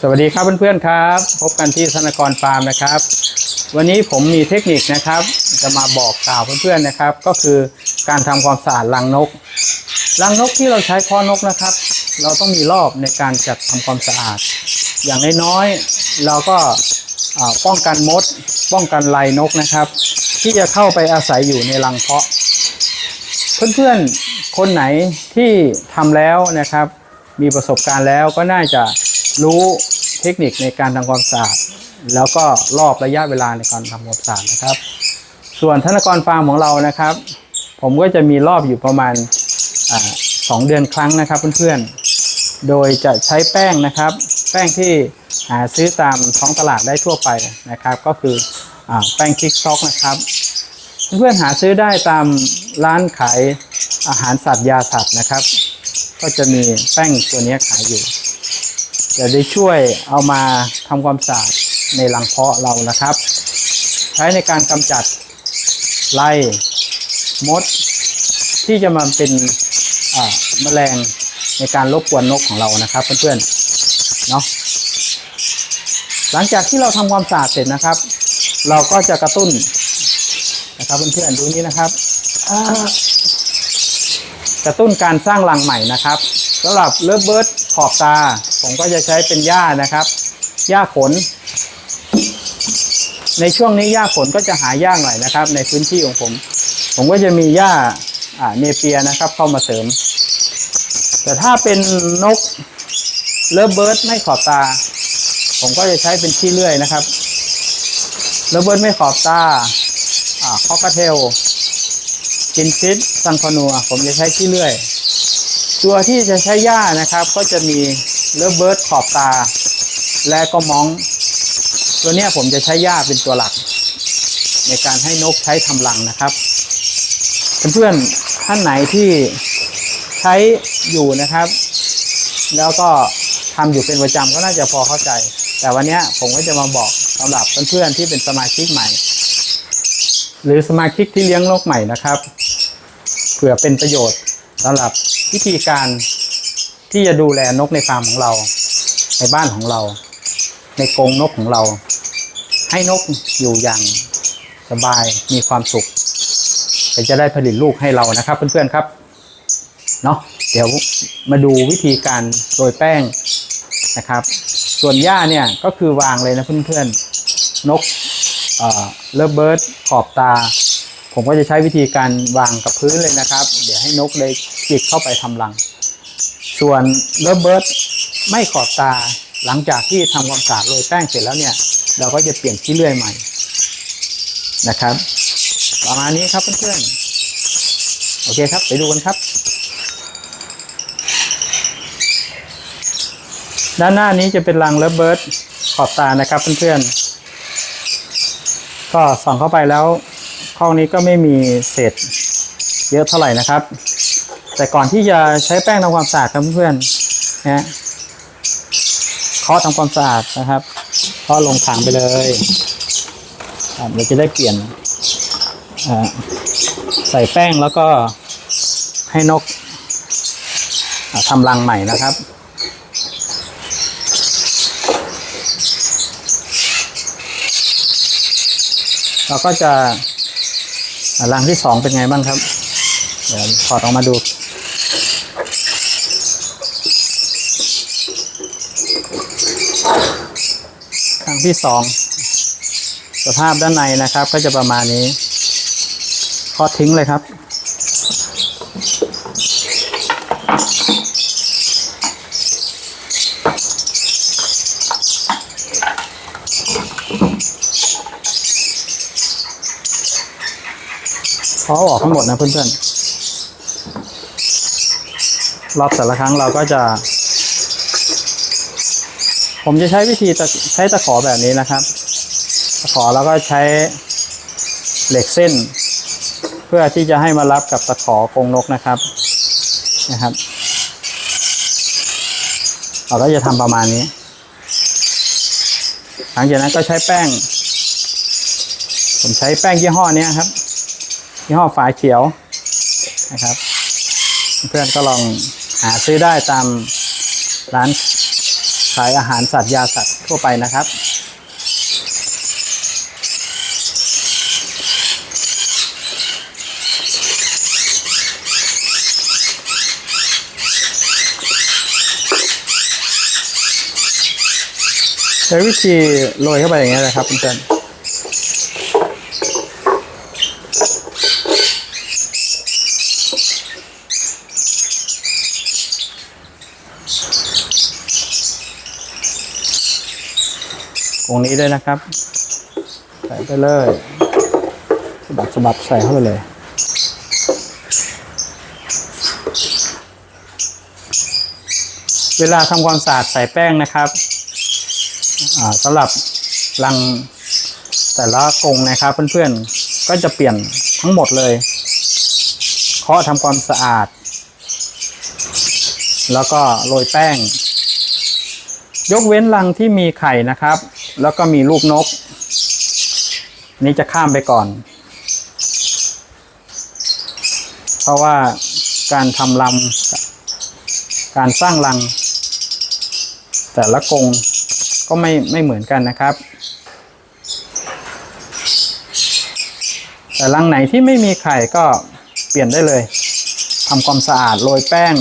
สวัสดีครับเพื่อนๆครับ พบกันที่ธนกรฟาร์มนะครับ วันนี้ผมมีเทคนิคนะครับ จะมาบอกกล่าวเพื่อนๆนะครับ ก็คือการทำความสะอาดรังนกรังนกที่เราใช้เพาะนกนะครับ เราต้องมีรอบในการจัดทำความสะอาด อย่างน้อยๆเราก็ป้องกันมด ป้องกันลายนกนะครับ ที่จะเข้าไปอาศัยอยู่ในรังเพาะ เพื่อนๆคนไหนที่ทำแล้วนะครับ มีประสบการณ์แล้วก็น่าจะ รู้เทคนิคในการทำความสะอาดแล้วก็รอบระยะเวลาในการทำความสะอาดนะครับ ส่วนธนกรฟาร์มของเรานะครับ ผมก็จะมีรอบอยู่ประมาณสองเดือนครั้งนะครับเพื่อนๆ โดยจะใช้แป้งนะครับ แป้งที่หาซื้อตามท้องตลาดได้ทั่วไปนะครับ ก็คืออแป้งคิกซ็อกนะครับ เพื่อนๆหาซื้อได้ตามร้านขายอาหารสัตว์ยาสัตว์นะครับ ก็จะมีแป้งตัวนี้ขายอยู่ จะได้ช่วยเอามาทำความสะอาดในรังเพาะเรานะครับ ใช้ในการกำจัดไล่มด ที่จะมาเป็นแมลงในการรบกวนนกของเรานะครับเพื่อนๆเนาะหลังจากที่เราทำความสะอาดเสร็จนะครับ เราก็จะกระตุ้นนะครับเพื่อนๆดูนี้นะครับกระตุ้นการสร้างรังใหม่นะครับสำหรับเลิฟเบิร์ด ขอบตา ผมก็จะใช้เป็นหญ้านะครับหญ้าขน ในช่วงนี้หญ้าขนก็จะหายากหน่อยนะครับ ในพื้นที่ของผม ผมก็จะมีหญ้าเนเปียนะครับ เข้ามาเสริม แต่ถ้าเป็นนกเลิฟเบิร์ดไม่ขอบตา ผมก็จะใช้เป็นขี้เลื่อยนะครับเลิฟเบิร์ดไม่ขอบตาคอกเทลกินฟิตซันคอนัวผมจะใช้ที่เลื่อย ตัวที่จะใช้หญ้านะครับ ก็จะมีเลเบิร์ดขอบตา และก็มอง ตัวนี้ผมจะใช้หญ้าเป็นตัวหลัก ในการให้นกใช้ทำรังนะครับ เพื่อนๆท่านไหนที่ใช้อยู่นะครับ แล้วก็ทำอยู่เป็นประจำก็น่าจะพอเข้าใจ แต่วันนี้ผมก็จะมาบอกสำหรับเพื่อนๆที่เป็นสมาชิกใหม่ หรือสมาชิกที่เลี้ยงนกใหม่นะครับเผื่อเป็นประโยชน์ สำหรับวิธีการที่จะดูแลนกในฟาร์มของเรา ในบ้านของเรา ในกรงนกของเรา ให้นกอยู่อย่างสบายมีความสุขจะได้ผลิตลูกให้เรานะครับเพื่อนๆครับเนาะเดี๋ยวมาดูวิธีการโรยแป้งนะครับ ส่วนหญ้าเนี่ยก็คือวางเลยนะเพื่อนๆนกเลเบิร์ดขอบตา ผมก็จะใช้วิธีการวางกับพื้นเลยนะครับ เดี๋ยวให้นกได้จิกเข้าไปทำรัง ส่วนเลเบิร์ดไม่ขอบตาหลังจากที่ทำความสะอาดโรยแป้งเสร็จแล้วเนี่ย เราก็จะเปลี่ยนที่เลื่อยใหม่นะครับ ประมาณนี้ครับเพื่อนๆโอเคครับไปดูกันครับ ด้านหน้านี้จะเป็นรังเลเบิร์ดขอบตานะครับเพื่อนๆก็ส่องเข้าไปแล้ว ห้องนี้ก็ไม่มีเศษเยอะเท่าไหร่นะครับ แต่ก่อนที่จะใช้แป้งทำความสะอาดครับเพื่อนนะเคาะทำความสะอาดนะครับเคาะลงถังไปเลยเราจะได้เปลี่ยนใส่แป้งแล้วก็ให้นกทำรังใหม่นะครับเราก็จะ รังที่สองเป็นไงบ้างครับ เดี๋ยวถอดออกมาดู รังที่สองสภาพด้านในนะครับ ก็จะประมาณนี้ทอดทิ้งเลยครับ เขาอออกทั้งหมดนะเพื่อนๆรอบแต่ละครั้งเราก็จะ ผมจะใช้วิธีใช้ตะขอแบบนี้นะครับ ตะขอแล้วก็ใช้เหล็กเส้น เพื่อที่จะให้มารับกับตะขอกรงนกนะครับนะครับ เราก็จะทำประมาณนี้ หลังจากนั้นก็ใช้แป้ง ผมใช้แป้งยี่ห้อเนี้ยครับ ยี่ห้อฝาเขียวนะครับ เพื่อนก็ลองหาซื้อได้ตามร้านขายอาหารสัตว์ยาสัตว์ทั่วไปนะครับใช้วิธีโรยเข้าไปอย่างเงี้ยนะครับเพื่อน ๆตรงนี้ด้วยนะครับ ใส่ไปเลยสบัดสบัดใส่เข้าไปเลยเวลาทำความสะอาดใส่แป้งนะครับสำหรับรังแต่ละกรงนะครับเพื่อนๆ ก็จะเปลี่ยนทั้งหมดเลย เคาะทำความสะอาด แล้วก็โรยแป้ง ยกเว้นรังที่มีไข่นะครับ แล้วก็มีลูกนก นี่จะข้ามไปก่อน เพราะว่าการทำรังการสร้างรัง แต่ละกรงก็ไม่ไม่เหมือนกันนะครับ แต่รังไหนที่ไม่มีไข่ก็เปลี่ยนได้เลยทำความสะอาดโรยแป้ง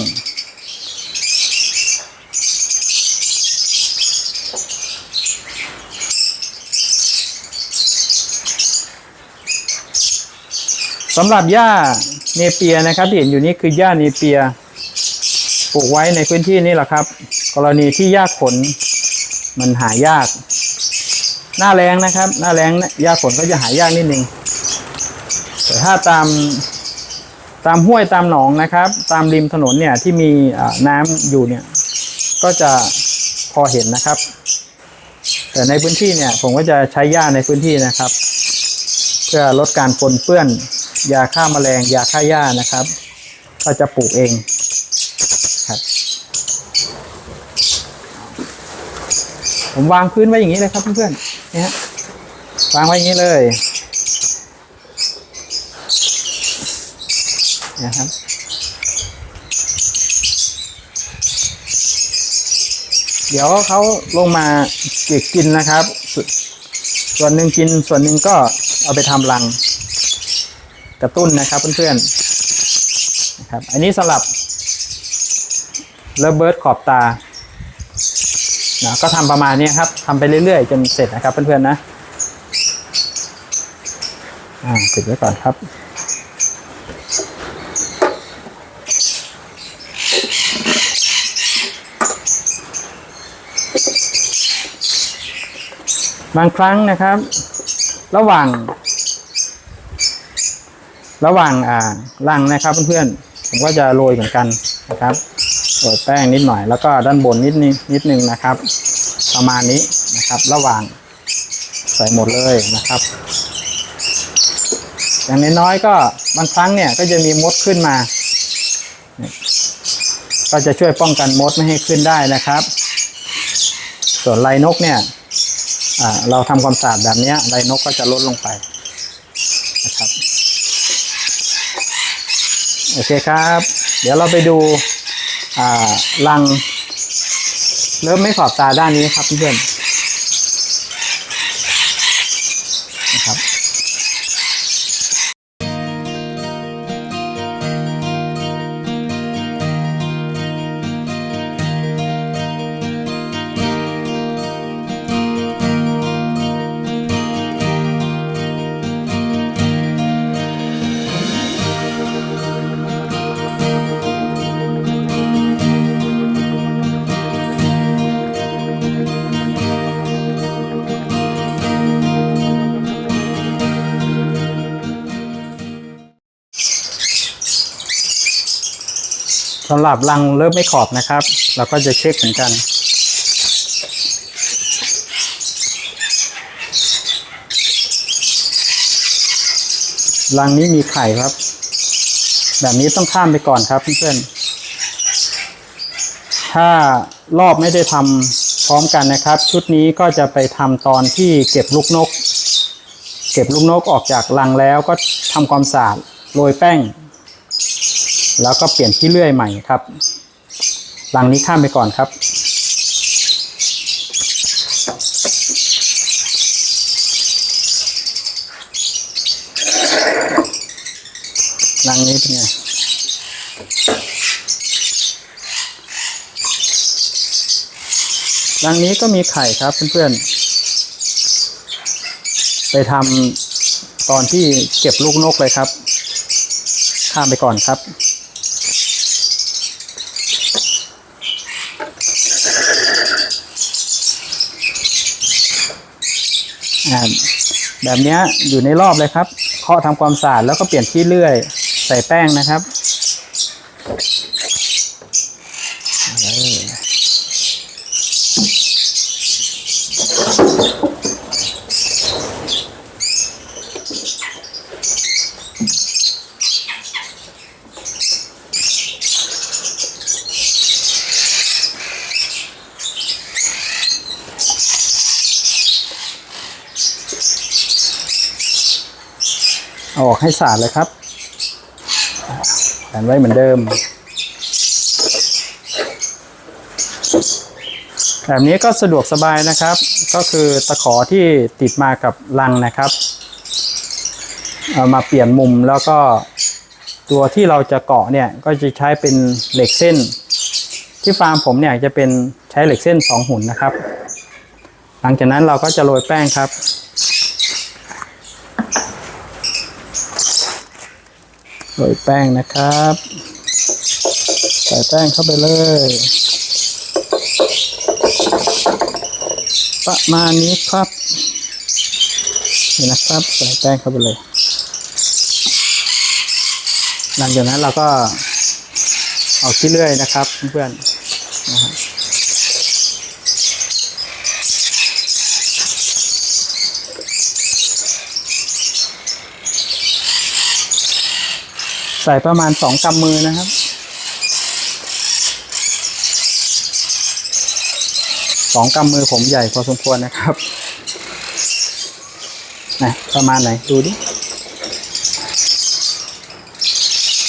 สำหรับหญ้าเนเปียนะครับที่เห็นอยู่นี้คือหญ้าเนเปียปลูกไว้ในพื้นที่นี้แหละครับ กรณีที่หญ้าขนมันหายาก หน้าแรงนะครับ หน้าแรงหญ้าฝนก็จะหายากนิดนึงแต่ถ้าตามตามห้วยตามหนองนะครับ ตามริมถนนเนี่ยที่มีน้ำอยู่เนี่ย ก็จะพอเห็นนะครับ แต่ในพื้นที่เนี่ยผมก็จะใช้หญ้าในพื้นที่นะครับ เพื่อลดการปนเปื้อน ยาฆ่าแมลง ยาฆ่าหญ้านะครับก็จะปลูกเองครับ ผมวางพื้นไว้อย่างนี้เลยครับเพื่อนๆนี่ฮะวางไว้อย่างนี้เลยนะครับเดี๋ยวเขาลงมาเก็บกินนะครับสส่วนหนึ่งกินส่วนหนึ่งก็เอาไปทำรัง กระตุ้นนะครับเพื่อนๆนะครับอันนี้สำหรับเลเบิร์ดขอบตานะก็ทำประมาณนี้ครับทำไปเรื่อยๆ จนเสร็จนะครับเพื่อนๆนะอ่าปิดไว้ก่อนครับบางครั้งนะครับ ระหว่าง ระหว่างอ่ารังนะครับเพื่อนๆผมก็จะโรยเหมือนกันนะครับโรยแป้งนิดหน่อยแล้วก็ด้านบนนิดนิดนิดนึงนะครับ ประมาณนี้นะครับ ระหว่างใส่หมดเลยนะครับ อย่างน้อยๆก็บางครั้งเนี่ยก็จะมีมดขึ้นมา ก็จะช่วยป้องกันมดไม่ให้ขึ้นได้นะครับ ส่วนไรนกเนี่ยเราทำความสะอาดแบบนี้ยไรนกก็จะลดลงไปนะครับ โอเคครับ เดี๋ยวเราไปดูอ่ารังเริ่มไม่ขอบตาด้านนี้ครับเพื่อน สำหรับรังเริ่มไม่ขอบนะครับ เราก็จะเช็คเหมือนกัน รังนี้มีไข่ครับ แบบนี้ต้องข้ามไปก่อนครับเพื่อนๆถ้ารอบไม่ได้ทำพร้อมกันนะครับ ชุดนี้ก็จะไปทำตอนที่เก็บลูกนก เก็บลูกนกออกจากรังแล้วก็ทำความสะอาดโรยแป้ง แล้วก็เปลี่ยนที่เลื่อยใหม่ครับ หลังนี้ข้ามไปก่อนครับ หลังนี้เป็นไงหลังนี้ก็มีไข่ครับเพื่อนๆ ไปทำตอนที่เก็บลูกนกเลยครับ ข้ามไปก่อนครับ อ่าแบบนี้อยู่ในรอบเลยครับเคาะทำความสะอาดแล้วก็เปลี่ยนที่เลื่อย ใส่แป้งนะครับ เอาออกให้สะอาดเลยครับแขวนไว้เหมือนเดิม แบบนี้ก็สะดวกสบายนะครับ ก็คือตะขอที่ติดมากับรังนะครับ เอามาเปลี่ยนมุมแล้วก็ตัวที่เราจะเกาะเนี่ยก็จะใช้เป็นเหล็กเส้น ที่ฟาร์มผมเนี่ยจะเป็นใช้เหล็กเส้นสองหุ่นนะครับ หลังจากนั้นเราก็จะโรยแป้งครับ โรยแป้งนะครับ ใส่แป้งเข้าไปเลย ประมาณนี้ครับนี่นะครับ ใส่แป้งเข้าไปเลย หลังจากนั้นเราก็เอาขี้เลื่อยนะครับเพื่อนๆนะฮะ ใส่ประมาณสองกำมือนะครับ สองกำมือผมใหญ่พอสมควรนะครับนะประมาณไหนดูดิ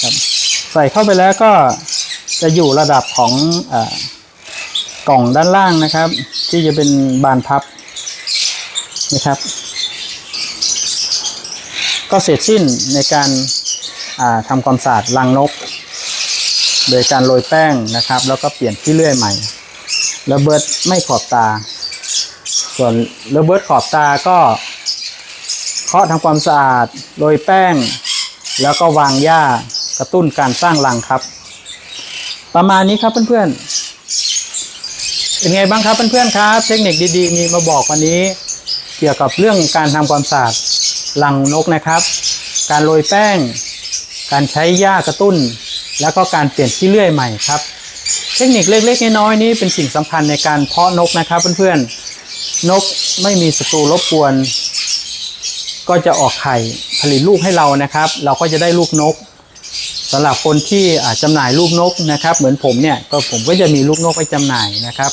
ครับใส่เข้าไปแล้วก็จะอยู่ระดับของอกล่องด้านล่างนะครับ ที่จะเป็นบานพับนะครับ ก็เสร็จสิ้นในการ ทำความสะอาดรังนก โดยการโรยแป้งนะครับ แล้วก็เปลี่ยนที่เลื่อยใหม่ระเบิดไม่ขอบตา ส่วนระเบิดขอบตาก็เคาะทำความสะอาดโรยแป้ง แล้วก็วางหญ้ากระตุ้นการสร้างรังครับ ประมาณนี้ครับเพื่อนๆเป็นไงบ้างครับเพื่อนๆครับ เทคนิคดีๆ มีมาบอกวันนี้ เกี่ยวกับเรื่องการทำความสะอาดรังนกนะครับ การโรยแป้ง การใช้หญ้ากระตุ้น แล้วก็การเปลี่ยนที่เลื่อยใหม่ครับ เทคนิคเล็กๆน้อยๆนี้เป็นสิ่งสำคัญในการเพาะนกนะครับเพื่อนๆนกไม่มีศัตรูรบกวน ก็จะออกไข่ผลิตลูกให้เรานะครับ เราก็จะได้ลูกนกสำหรับคนที่อาจจำหน่ายลูกนกนะครับ เหมือนผมเนี่ยก็ผมก็จะมีลูกนกไปจำหน่ายนะครับ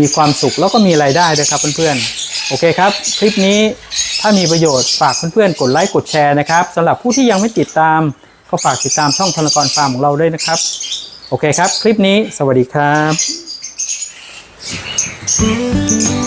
มีความสุขแล้วก็มีรายได้ด้วยครับเพื่อนๆโอเคครับ คลิปนี้ถ้ามีประโยชน์ฝากเพื่อนๆกดไลค์กดแชร์นะครับสำหรับผู้ที่ยังไม่ติดตาม ก็ฝากติดตามช่องธนกรฟาร์มของเราด้วยนะครับ โอเคครับ คลิปนี้สวัสดีครับ